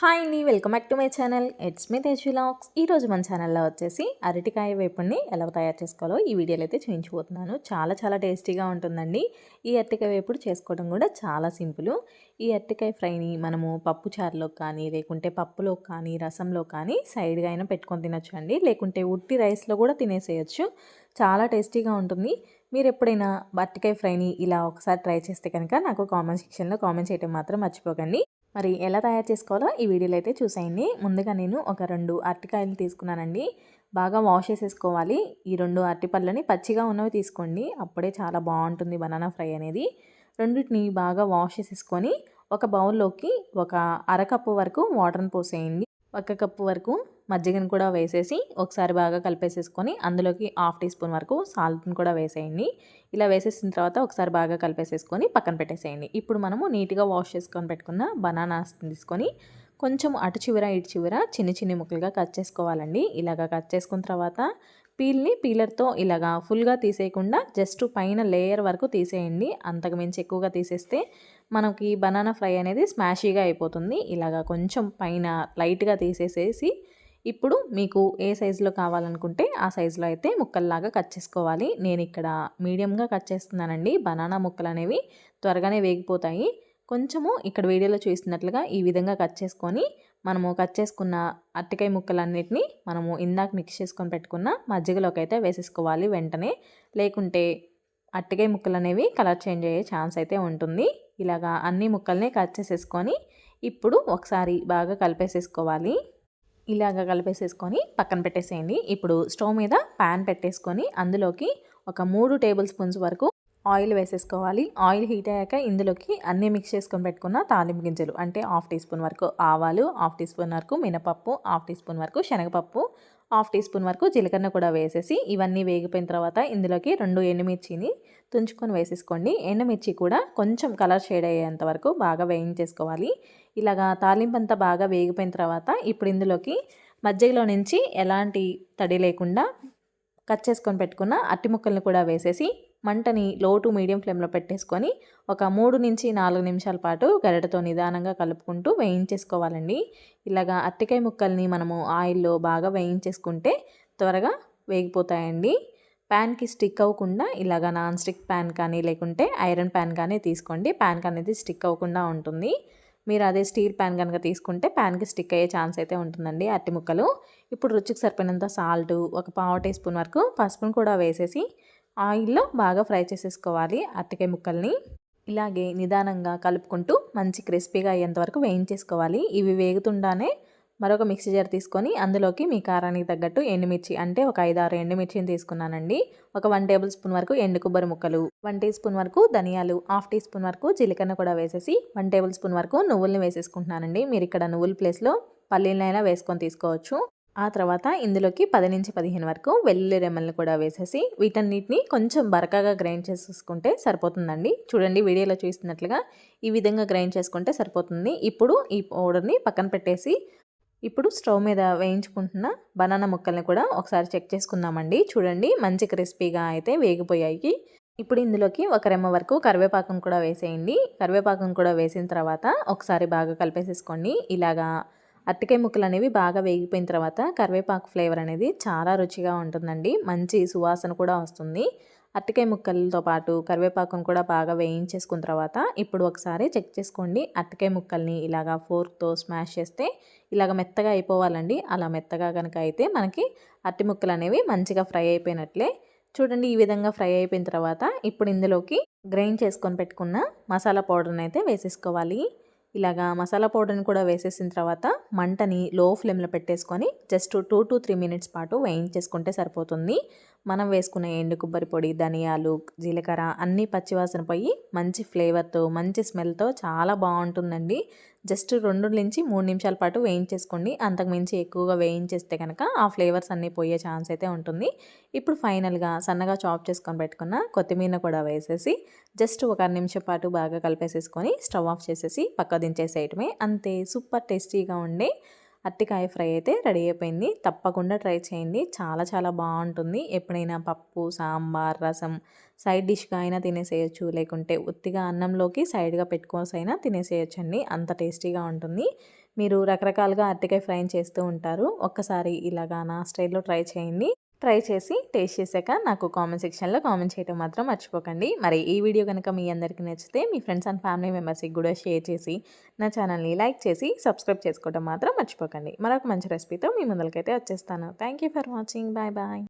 Hi అండి welcome back to my channel. It's me Tej vlogs. ఈరోజు మన ఛానల్లో వచ్చేసి అరటికాయ వేపుడిని ఎలా తయారు చేసుకోవాలో ఈ వీడియోలో అయితే చూపించబోతున్నాను. చాలా చాలా టేస్టీగా ఉంటుందండి. ఈ అరటికాయ వేపుడు చేసుకోవడం కూడా చాలా సింపుల్. ఈ అరటికాయ ఫ్రైని మనము పప్పు చారులో కానీ లేకుంటే పప్పులో కానీ రసంలో కానీ సైడ్గా అయినా పెట్టుకొని తినొచ్చు అండి లేకుంటే ఉట్టి రైస్లో కూడా తినేసేయచ్చు. చాలా టేస్టీగా ఉంటుంది. మీరు ఎప్పుడైనా అరటికాయ ఫ్రైని ఇలా ఒకసారి ట్రై చేస్తే కనుక నాకు కామెంట్ సెక్షన్లో కామెంట్ చేయడం మాత్రం మర్చిపోకండి. మరి ఎలా తయారు చేసుకోవాలో ఈ వీడియోలో అయితే చూసేయండి. ముందుగా నేను ఒక రెండు అరటికాయలు తీసుకున్నానండి. బాగా వాష్ చేసేసుకోవాలి. ఈ రెండు అరటిపళ్ళని పచ్చిగా ఉన్నవి తీసుకోండి. అప్పుడే చాలా బాగుంటుంది బనానా ఫ్రై అనేది. రెండింటిని బాగా వాష్ చేసేసుకొని ఒక బౌల్లోకి ఒక అరకప్పు వరకు వాటర్ని పోసేయండి. ఒక కప్పు వరకు మజ్జిగను కూడా వేసేసి ఒకసారి బాగా కలిపేసేసుకొని అందులోకి హాఫ్ టీ స్పూన్ వరకు సాల్ట్ని కూడా వేసేయండి. ఇలా వేసేసిన తర్వాత ఒకసారి బాగా కలిపేసేసుకొని పక్కన పెట్టేసేయండి. ఇప్పుడు మనము నీట్గా వాష్ చేసుకొని పెట్టుకున్న బనానాస్ తీసుకొని కొంచెం అటు చివర ఇటు చివర చిన్న చిన్న ముక్కలుగా కట్ చేసుకోవాలండి. ఇలాగ కట్ చేసుకున్న తర్వాత పీల్ని పీలర్తో ఇలాగా ఫుల్గా తీసేయకుండా జస్ట్ పైన లేయర్ వరకు తీసేయండి. అంతకు మించి ఎక్కువగా తీసేస్తే మనకి బనానా ఫ్రై అనేది స్మాషీగా అయిపోతుంది. ఇలాగా కొంచెం పైన లైట్గా తీసేసేసి ఇప్పుడు మీకు ఏ సైజులో కావాలనుకుంటే ఆ సైజులో అయితే ముక్కల్లాగా కట్ చేసుకోవాలి. నేను ఇక్కడ మీడియంగా కట్ చేస్తున్నానండి. బనానా ముక్కలు అనేవి త్వరగానే వేగిపోతాయి. కొంచెము ఇక్కడ వీడియోలో చూసినట్లుగా ఈ విధంగా కట్ చేసుకొని మనము కట్ చేసుకున్న అరటికాయ ముక్కలన్నిటిని మనము ఇందాక మిక్స్ చేసుకొని పెట్టుకున్న మజ్జిగలోకి అయితే వేసేసుకోవాలి వెంటనే. లేకుంటే అరటికాయ ముక్కలు అనేవి కలర్ చేంజ్ అయ్యే ఛాన్స్ అయితే ఉంటుంది. ఇలాగా అన్ని ముక్కల్ని కట్ చేసేసుకొని ఇప్పుడు ఒకసారి బాగా కలిపేసేసుకోవాలి. ఇలాగ కలిపేసేసుకొని పక్కన పెట్టేసేయండి. ఇప్పుడు స్టవ్ మీద ప్యాన్ పెట్టేసుకొని అందులోకి ఒక మూడు టేబుల్ స్పూన్స్ వరకు ఆయిల్ వేసేసుకోవాలి. ఆయిల్ హీట్ అయ్యాక ఇందులోకి అన్నీ మిక్స్ చేసుకొని పెట్టుకున్న తాలింపు గింజలు అంటే హాఫ్ టీ స్పూన్ వరకు ఆవాలు హాఫ్ టీ స్పూన్ వరకు మినపప్పు హాఫ్ టీ స్పూన్ వరకు శనగపప్పు హాఫ్ టీ స్పూన్ వరకు జీలకర్ర కూడా వేసేసి ఇవన్నీ వేగిపోయిన తర్వాత ఇందులోకి రెండు ఎండుమిర్చిని తుంచుకొని వేసేసుకోండి. ఎండుమిర్చి కూడా కొంచెం కలర్ షేడ్ అయ్యేంత వరకు బాగా వేయించేసుకోవాలి. ఇలాగా తాలింపు అంతా బాగా వేగిపోయిన తర్వాత ఇప్పుడు ఇందులోకి మజ్జిగలో నుంచి ఎలాంటి తడి లేకుండా కట్ చేసుకొని పెట్టుకున్న అట్టి ముక్కల్ని కూడా వేసేసి మంటని లో టు మీడియం ఫ్లేమ్లో పెట్టేసుకొని ఒక మూడు నుంచి నాలుగు నిమిషాల పాటు గరిటతో నిదానంగా కలుపుకుంటూ వేయించేసుకోవాలండి. ఇలాగా అట్టికాయ ముక్కల్ని మనము ఆయిల్లో బాగా వేయించేసుకుంటే త్వరగా వేగిపోతాయండి. ప్యాన్కి స్టిక్ అవ్వకుండా ఇలాగ నాన్ స్టిక్ ప్యాన్ కానీ లేకుంటే ఐరన్ ప్యాన్ కానీ తీసుకోండి. ప్యాన్కి అనేది స్టిక్ అవ్వకుండా ఉంటుంది. మీరు అదే స్టీల్ ప్యాన్ కనుక తీసుకుంటే ప్యాన్కి స్టిక్ అయ్యే ఛాన్స్ అయితే ఉంటుందండి అట్టి ముక్కలు. ఇప్పుడు రుచికి సరిపోయినంత సాల్ట్ ఒక పావు టీ స్పూన్ వరకు పసుపును కూడా వేసేసి ఆయిల్లో బాగా ఫ్రై చేసేసుకోవాలి అరటికాయ ముక్కల్ని. ఇలాగే నిదానంగా కలుపుకుంటూ మంచి క్రిస్పీగా అయ్యేంత వరకు వేయించేసుకోవాలి. ఇవి వేగుతుండానే మరొక మిక్సీ జార్ తీసుకొని అందులోకి మీ కారానికి తగ్గట్టు ఎండుమిర్చి అంటే ఒక ఐదు ఆరు ఎండుమిర్చిని తీసుకున్నానండి. ఒక వన్ టేబుల్ స్పూన్ వరకు ఎండు కొబ్బరి ముక్కలు వన్ టీ స్పూన్ వరకు ధనియాలు హాఫ్ టీ స్పూన్ వరకు జీలకర్ర కూడా వేసేసి వన్ టేబుల్ స్పూన్ వరకు నువ్వుల్ని వేసేసుకుంటున్నానండి. మీరు ఇక్కడ నువ్వుల ప్లేస్లో పల్లీలైనా వేసుకొని తీసుకోవచ్చు. ఆ తర్వాత ఇందులోకి పది నుంచి పదిహేను వరకు వెల్లుల్లి రెమ్మల్ని కూడా వేసేసి వీటన్నిటిని కొంచెం బరకగా గ్రైండ్ చేసుకుంటే సరిపోతుందండి. చూడండి వీడియోలో చూస్తున్నట్లుగా ఈ విధంగా గ్రైండ్ చేసుకుంటే సరిపోతుంది. ఇప్పుడు ఈ పౌడర్ని పక్కన పెట్టేసి ఇప్పుడు స్టవ్ మీద వేయించుకుంటున్న బనానా ముక్కల్ని కూడా ఒకసారి చెక్ చేసుకుందామండి. చూడండి మంచి క్రిస్పీగా అయితే వేగిపోయాయి. ఇప్పుడు ఇందులోకి ఒక రెమ్మ వరకు కరివేపాకం కూడా వేసేయండి. కరివేపాకం కూడా వేసిన తర్వాత ఒకసారి బాగా కలిపేసేసుకోండి. ఇలాగా అరటికాయ ముక్కలు అనేవి బాగా వేగిపోయిన తర్వాత కరివేపాకు ఫ్లేవర్ అనేది చాలా రుచిగా ఉంటుందండి. మంచి సువాసన కూడా వస్తుంది. అరటికాయ ముక్కలతో పాటు కరివేపాకును కూడా బాగా వేయించేసుకున్న తర్వాత ఇప్పుడు ఒకసారి చెక్ చేసుకోండి. అరటికాయ ముక్కల్ని ఇలాగా ఫోర్క్తో స్మాష్ చేస్తే ఇలాగ మెత్తగా అయిపోవాలండి. అలా మెత్తగా కనుక అయితే మనకి అరటి ముక్కలు అనేవి మంచిగా ఫ్రై అయిపోయినట్లే. చూడండి ఈ విధంగా ఫ్రై అయిపోయిన తర్వాత ఇప్పుడు ఇందులోకి గ్రైండ్ చేసుకొని పెట్టుకున్న మసాలా పౌడర్ని అయితే వేసేసుకోవాలి. ఇలాగా మసాలా పౌడర్ని కూడా వేసేసిన తర్వాత మంటని లో ఫ్లేమ్లో పెట్టేసుకొని just two to three minutes పాటు వేయించేసుకుంటే సరిపోతుంది. మనం వేసుకున్న ఎండు కొబ్బరి పొడి ధనియాలు జీలకర్ర అన్నీ పచ్చివాసన పోయి మంచి ఫ్లేవర్తో మంచి స్మెల్తో చాలా బాగుంటుందండి. జస్ట్ రెండు నుంచి మూడు నిమిషాల పాటు వేయించేసుకోండి. అంతకు మించి ఎక్కువగా వేయించేస్తే కనుక ఆ ఫ్లేవర్స్ అన్నీ పోయే ఛాన్స్ అయితే ఉంటుంది. ఇప్పుడు ఫైనల్గా సన్నగా చాప్ చేసుకొని పెట్టుకున్న కొత్తిమీర కూడా వేసేసి జస్ట్ ఒక నిమిషం పాటు బాగా కలిపేసేసుకొని స్టవ్ ఆఫ్ చేసేసి పక్క దించేసేయటమే అంతే సూపర్ టేస్టీగా ఉండే అరటికాయ ఫ్రై అయితే రెడీ అయిపోయింది. తప్పకుండా ట్రై చేయండి. చాలా చాలా బాగుంటుంది. ఎప్పుడైనా పప్పు సాంబార్ రసం సైడ్ డిష్గా అయినా తినేసేయచ్చు. లేకుంటే ఉత్తిగా అన్నంలోకి సైడ్గా పెట్టుకోసైనా తినేసేయచ్చండి. అంత టేస్టీగా ఉంటుంది. మీరు రకరకాలుగా అరటికాయ ఫ్రై చేస్తూ ఉంటారు. ఒక్కసారి ఇలాగా నా స్టైల్లో ట్రై చేయండి. ట్రై చేసి టేస్ట్ చేశాక నాకు కామెంట్ సెక్షన్లో కామెంట్ చేయడం మాత్రం మర్చిపోకండి. మరి ఈ వీడియో కనుక మీ అందరికీ నచ్చితే మీ ఫ్రెండ్స్ అండ్ ఫ్యామిలీ మెంబర్స్కి కూడా షేర్ చేసి నా ఛానల్ని లైక్ చేసి సబ్స్క్రైబ్ చేసుకోవడం మాత్రం మర్చిపోకండి. మరొక మంచి రెసిపీతో మీ ముందరికైతే వచ్చేస్తాను. Thank for watching. Bye bye.